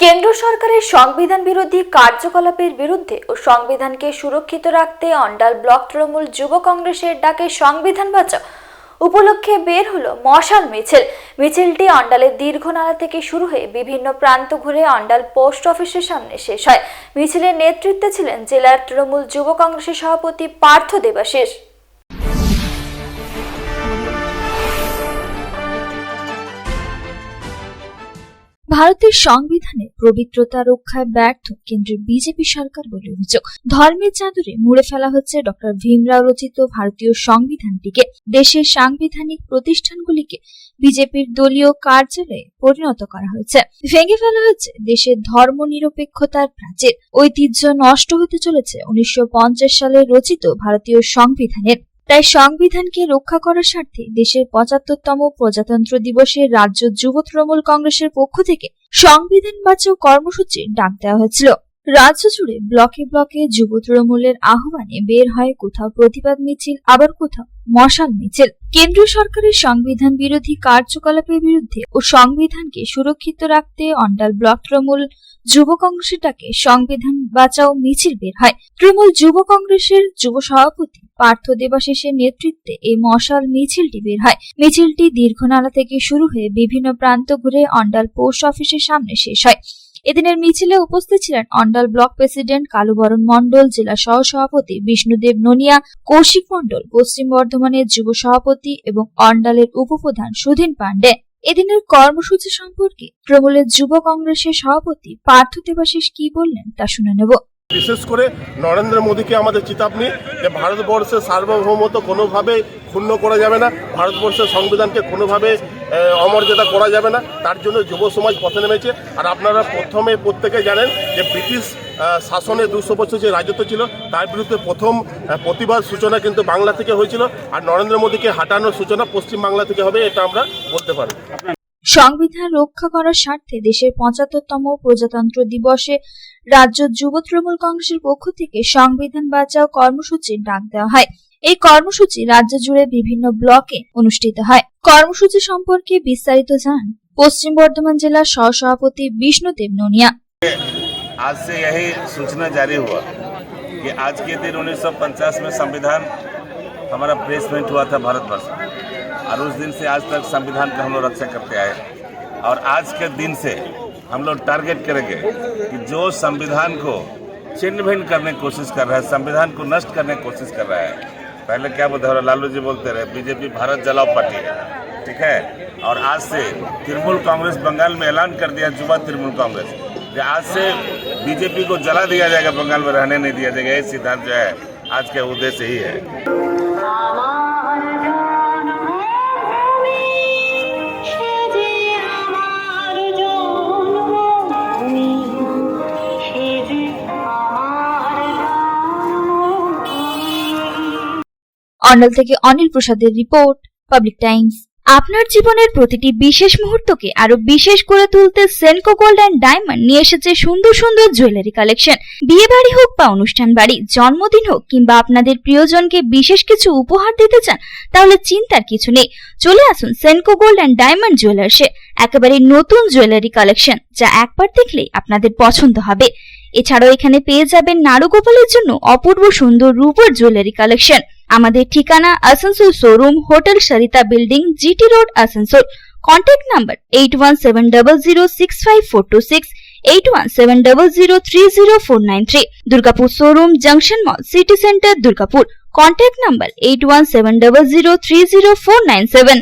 কেন্দ্র সরকারের সংবিধান বিরোধী কার্যকলাপের বিরুদ্ধে ও সংবিধানকে সুরক্ষিত রাখতে অন্ডাল ব্লক তৃণমূল যুব কংগ্রেসের ডাকে সংবিধান বাঁচাও উপলক্ষে বের হলো মশাল মিছিল। মিছিলটি অন্ডালের দীর্ঘনালা থেকে শুরু হয়ে বিভিন্ন প্রান্ত ঘুরে অন্ডাল পোস্ট অফিসের সামনে শেষ হয়। মিছিলের নেতৃত্বে ছিলেন জেলার তৃণমূল যুব কংগ্রেসের সভাপতি পার্থ দেবাশিস। ভারতের সংবিধানে পবিত্রতা রক্ষায় ব্যর্থ কেন্দ্রের বিজেপি সরকার বলে অভিযোগ। ধর্মের চাদরে মুড়ে ফেলা হচ্ছে ডক্টর ভীমরাও রচিত ভারতীয় সংবিধানটিকে। দেশের সাংবিধানিক প্রতিষ্ঠানগুলিকে বিজেপির দলীয় কার্যালয়ে পরিণত করা হয়েছে। ভেঙে ফেলা হচ্ছে দেশের ধর্ম নিরপেক্ষতার প্রাচীর। ঐতিহ্য নষ্ট হতে চলেছে উনিশশো পঞ্চাশ সালে রচিত ভারতীয় সংবিধানের। তাই সংবিধানকে রক্ষা করার স্বার্থে দেশের পঁচাত্তরতম প্রজাতন্ত্র দিবসে রাজ্য যুব তৃণমূল কংগ্রেসের পক্ষ থেকে সংবিধান বাঁচাও কর্মসূচির ডাক দেওয়া হয়েছিল। রাজ্য জুড়ে ব্লকে ব্লকে যুব তৃণমূলের আহ্বানে বের হয় কোথাও প্রতিবাদ মিছিল, আবার কোথাও মশাল মিছিল। কেন্দ্রীয় সরকারের সংবিধান বিরোধী কার্যকলাপের বিরুদ্ধে ও সংবিধানকে সুরক্ষিত রাখতে অন্ডাল ব্লক তৃণমূল যুব কংগ্রেসের ডাকে সংবিধান বাঁচাও মিছিল বের হয়। তৃণমূল যুব কংগ্রেসের যুব সভাপতি পার্থ দেবাশিসের নেতৃত্বে এই মশাল মিছিলটি বের হয়। মিছিলটি দীর্ঘনালা থেকে শুরু হয়ে বিভিন্ন প্রান্ত ঘুরে অন্ডাল পোস্ট অফিসের সামনে শেষ হয়। এদিনের মিছিলে উপস্থিত ছিলেন অন্ডাল ব্লক প্রেসিডেন্ট কালুবরণ মণ্ডল, জেলা সহ সভাপতি বিষ্ণুদেব ননিয়া, কৌশিক মণ্ডল, পশ্চিম বর্ধমানের যুব সভাপতি এবং অন্ডালের উপপ্রধান সুধীন পাণ্ডে। এদিনের কর্মসূচি সম্পর্কে তৃণমূলের যুব কংগ্রেসের সভাপতি পার্থ দেবাশিস কি বললেন তা শুনে নেব। বিশেষ করে নরেন্দ্র মোদীকে আমাদের চিতাবনি যে ভারতবর্ষের সার্বভৌমত্ব কোনোভাবে ক্ষুণ্ণ করা যাবে না, ভারতবর্ষের সংবিধানকে কোনোভাবে অমর্যাদা করা যাবে না, তার জন্য যুব সমাজ পথে নেমেছে। আর আপনারা প্রথমে প্রত্যেকে জানেন যে ব্রিটিশ শাসনে দুশো বছর যে রাজত্ব ছিল, তার বিরুদ্ধে প্রথম প্রতিবাদ সূচনা কিন্তু বাংলা থেকে হয়েছিল। আর নরেন্দ্র মোদীকে হাঁটানোর সূচনা পশ্চিম বাংলা থেকে হবে, এটা আমরা বলতে পারি সংবিধান রক্ষা করার স্বার্থে দেশের পঁচাত্তরতম প্রজাতন্ত্র দিবসে রাজ্য যুব তৃণমূল কংগ্রেসের পক্ষ থেকে সংবিধান বাঁচাও কর্মসূচির ডাক দেওয়া হয় এই কর্মসূচি রাজ্য জুড়ে বিভিন্ন ব্লকে অনুষ্ঠিত হয় কর্মসূচি সম্পর্কে বিস্তারিত জানান পশ্চিম বর্ধমান জেলার সহসভাপতি বিষ্ণুদেব ননিয়া आज से यही सूचना जारी हुआ कि आज के दिन उन्नीस में संविधान हमारा प्लेसमेंट हुआ था भारतवर्ष में और उस दिन से आज तक संविधान का हम लोग रक्षा करते आए और आज के दिन से हम लोग टारगेट करेंगे कि जो संविधान को छिन्न भिन्न करने की कोशिश कर रहा है, संविधान को नष्ट करने की कोशिश कर रहा है, पहले क्या बोलते हैं लालू जी बोलते रहे, बीजेपी भारत जलाओ पार्टी है, ठीक है? और आज से तृणमूल कांग्रेस बंगाल में ऐलान कर दिया युवा तृणमूल कांग्रेस। आज से बीजेपी को जला दिया जाएगा, बंगाल में रहने नहीं दिया जाएगा, ये सिद्धांत जो है आज के उद्देश्य ही है। অন্ডাল থেকে অনিল প্রসাদের রিপোর্ট, পাবলিক টাইমস। আপনার জীবনের প্রতিটি বিশেষ মুহূর্তকে আরও বিশেষ করে তুলতে সেনকো গোল্ড অ্যান্ড ডায়মন্ড নিয়ে এসেছে সুন্দর সুন্দর জুয়েলারি কালেকশন। বিয়ে বাড়ি হোক বা অনুষ্ঠান বাড়ি, জন্মদিন হোক কিংবা আপনাদের প্রিয়জনকে বিশেষ কিছু উপহার দিতে চান, তাহলে চিন্তার কিছু নেই। চলে আসুন সেনকো গোল্ড অ্যান্ড ডায়মন্ড জুয়েলার্সে। একেবারে নতুন জুয়েলারি কালেকশন, যা একবার দেখলেই আপনাদের পছন্দ হবে। এছাড়াও এখানে পেয়ে যাবেন নারুগোপালের জন্য অপূর্ব সুন্দর রূপোর জুয়েলারি কালেকশন। আমাদের ঠিকানা Asansol showroom hotel Sarita building GT road Asansol. Contact number eight one seven double zero six five four two six eight one seven double zero three zero four nine three Durgapur showroom junction mall city centre Durgapur. Contact number eight one seven double zero three zero four nine seven